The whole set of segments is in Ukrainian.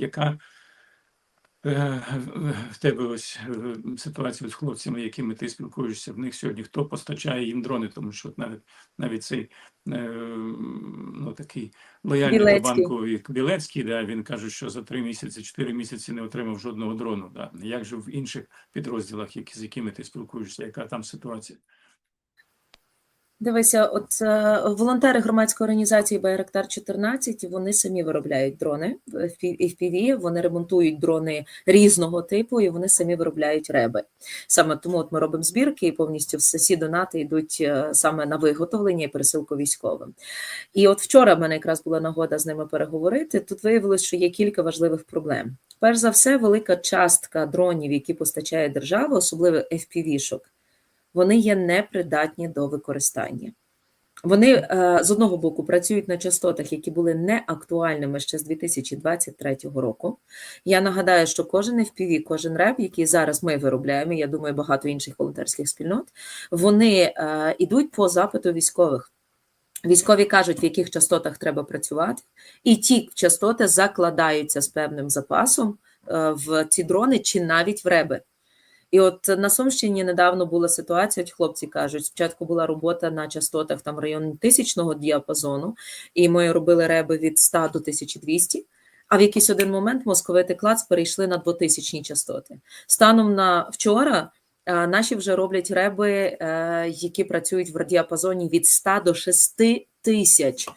яка е, в- тебе ось е, ситуація з хлопцями, якими ти спілкуєшся, в них сьогодні хто постачає їм дрони, тому що навіть навіть цей е, ну такий лояльний до банку як Білецький, да, він каже, що за три місяці, чотири місяці не отримав жодного дрону. Да. Як же в інших підрозділах, які, з якими ти спілкуєшся, яка там ситуація? Дивися, от е, волонтери громадської організації Байрактар 14 вони самі виробляють дрони в FPV, вони ремонтують дрони різного типу, і вони самі виробляють реби. Саме тому от ми робимо збірки, і повністю всі донати йдуть е, саме на виготовлення і пересилку військовим. І от вчора в мене якраз була нагода з ними переговорити. Тут виявилось, що є кілька важливих проблем. Перш за все, велика частка дронів, які постачає держава, особливо FPV-шок, вони є непридатні до використання. Вони е, з одного боку працюють на частотах, які були неактуальними ще з 2023 року. Я нагадаю, що кожен FPV, кожен реп, який зараз ми виробляємо, я думаю, багато інших волонтерських спільнот, вони е, йдуть по запиту військових. Військові кажуть, в яких частотах треба працювати, і ті частоти закладаються з певним запасом е, в ці дрони чи навіть в реби. І от на Сумщині недавно була ситуація, хлопці кажуть, спочатку була робота на частотах там в районі тисячного діапазону, і ми робили реби від 100 до 1200, а в якийсь один момент московити клац перейшли на 2000 частоти. Станом на вчора наші вже роблять реби, е, які працюють в діапазоні від 100 до 6 тисяч.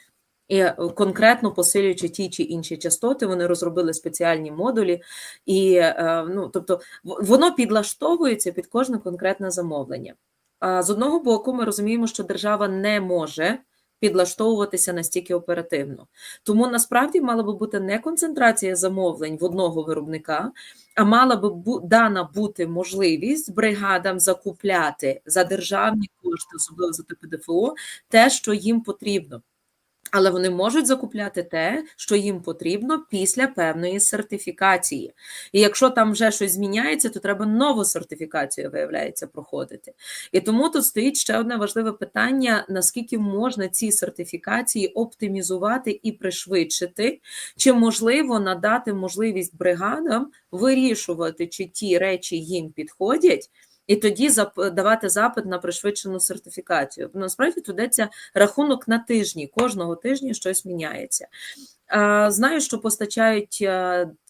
І е, конкретно посилюючи ті чи інші частоти, вони розробили спеціальні модулі, і е, ну, тобто воно підлаштовується під кожне конкретне замовлення. А з одного боку, ми розуміємо, що держава не може підлаштовуватися настільки оперативно. Тому насправді мала би бути не концентрація замовлень в одного виробника, а мала би бу- дана бути можливість бригадам закупляти за державні кошти, особливо за ТПДФО, те, що їм потрібно. Але вони можуть закупляти те, що їм потрібно після певної сертифікації. І якщо там вже щось зміняється, то треба нову сертифікацію, виявляється, проходити. І тому тут стоїть ще одне важливе питання: наскільки можна ці сертифікації оптимізувати і пришвидшити, чи можливо надати можливість бригадам вирішувати, чи ті речі їм підходять. І тоді давати запит на пришвидшену сертифікацію. Насправді тут рахунок на тижні. Кожного тижня щось міняється. Знаю, що постачають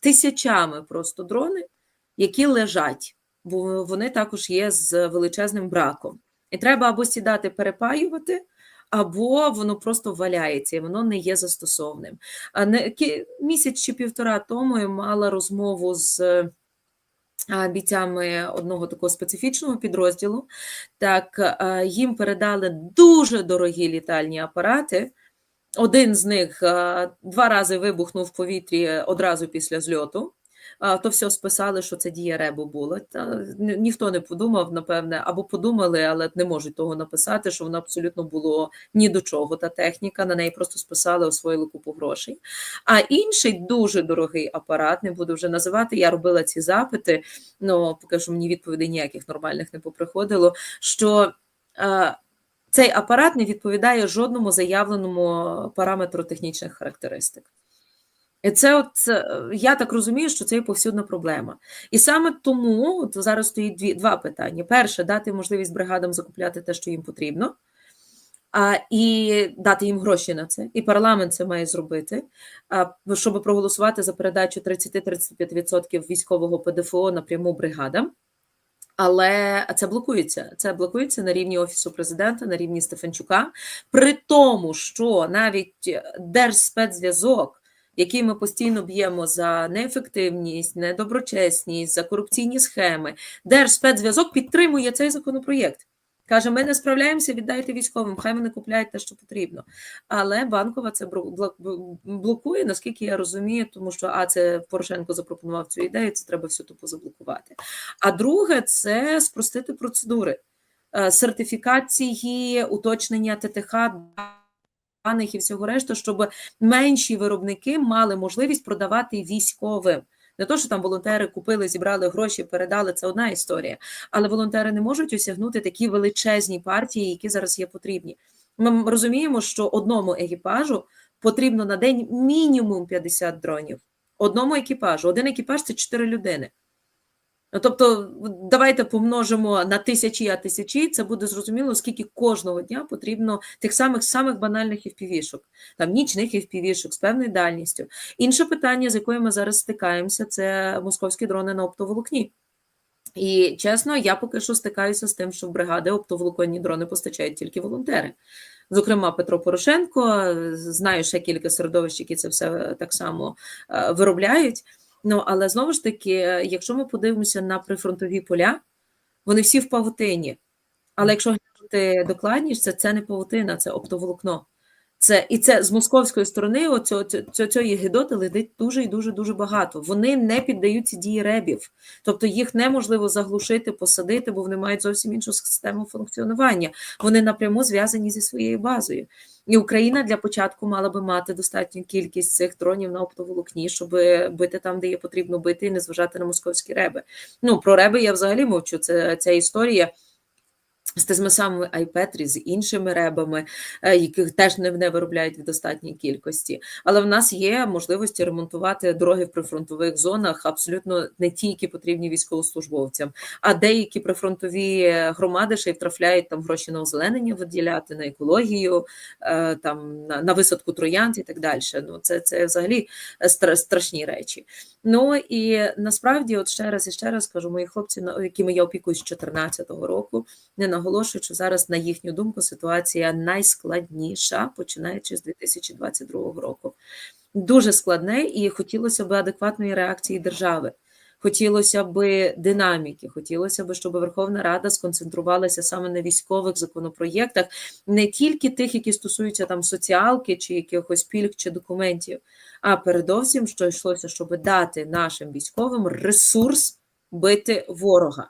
тисячами просто дрони, які лежать, бо вони також є з величезним браком. І треба або сідати перепаювати, або воно просто валяється, і воно не є застосовним. А не місяць чи півтора тому я мала розмову з бійцями одного такого специфічного підрозділу. Так, їм передали дуже дорогі літальні апарати. Один з них два рази вибухнув в повітрі одразу після зльоту. То все списали, що це дія ребу було. Та ніхто не подумав, напевне, або подумали, але не можуть того написати, що воно абсолютно було ні до чого. Та техніка на неї просто списали, освоїли купу грошей. А інший дуже дорогий апарат, не буду вже називати. Я робила ці запити, ну поки що мені відповідей ніяких нормальних не поприходило. Що цей апарат не відповідає жодному заявленому параметру технічних характеристик. Це, от я так розумію, що це є повсюдна проблема. І саме тому от зараз стоїть дві, два питання: перше, дати можливість бригадам закупляти те, що їм потрібно, а, і дати їм гроші на це. І парламент це має зробити, а, щоб проголосувати за передачу 30-35% військового ПДФО напряму бригадам. Але це блокується. Це блокується на рівні Офісу президента, на рівні Стефанчука, при тому, що навіть Держспецзв'язок, який ми постійно б'ємо за неефективність, недоброчесність, за корупційні схеми, Держспецзв'язок підтримує цей законопроєкт. Каже, ми не справляємося, віддайте військовим, хай вони купляють те, що потрібно. Але банкова це блокує, наскільки я розумію, тому що а це Порошенко запропонував цю ідею, це треба все тупо заблокувати. А друге, це спростити процедури Е, сертифікації, уточнення ТТХ і всього решту, щоб менші виробники мали можливість продавати військовим. Не то, що там волонтери купили, зібрали гроші, передали, це одна історія. Але волонтери не можуть осягнути такі величезні партії, які зараз є потрібні. Ми розуміємо, що одному екіпажу потрібно на день мінімум 50 дронів. одному екіпажу. Один екіпаж це чотири людини. Тобто, давайте помножимо на тисячі, а тисячі, це буде зрозуміло, скільки кожного дня потрібно тих самих самих банальних FPV-шок, там нічних FPV-шок з певною дальністю. Інше питання, з якою ми зараз стикаємося, це московські дрони на оптоволокні. І чесно, я поки що стикаюся з тим, що в бригади оптоволоконні дрони постачають тільки волонтери. Зокрема, Петро Порошенко, знаю ще кілька середовищ, які це все так само е, виробляють. Ну, але знову ж таки, якщо ми подивимося на прифронтові поля, вони всі в павутині. Але якщо глянути докладніше, це, це не павутина, це оптоволокно. Це, і це з московської сторони оцього, цього, цієї гидоти летить дуже і дуже дуже багато. Вони не піддаються дії ребів, тобто їх неможливо заглушити, посадити, бо вони мають зовсім іншу систему функціонування. Вони напряму зв'язані зі своєю базою. І Україна для початку мала би мати достатню кількість цих дронів на оптоволокні, щоб бити там, де є потрібно бити, і не зважати на московські реби. Ну про реби я взагалі мовчу. Це ця історія. З тими самими айпетрі, з іншими ребами, е, яких теж не, виробляють в достатній кількості. Але в нас є можливості ремонтувати дороги в прифронтових зонах абсолютно не ті, які потрібні військовослужбовцям, а деякі прифронтові громади ще й втрафляють там гроші на озеленення виділяти, на екологію, е, там на, на висадку троянд і так далі. Ну це, це взагалі страшні речі. Ну і насправді, от ще раз і ще раз кажу, мої хлопці, якими я опікуюсь з 2014 року, не наголошують, що зараз, на їхню думку, ситуація найскладніша, починаючи з 2022 року. Дуже складне, і хотілося б адекватної реакції держави. Хотілося б динаміки, хотілося б, щоб Верховна Рада сконцентрувалася саме на військових законопроєктах, не тільки тих, які стосуються там соціалки чи якихось пільг чи документів, а передовсім, що йшлося, щоб дати нашим військовим ресурс бити ворога.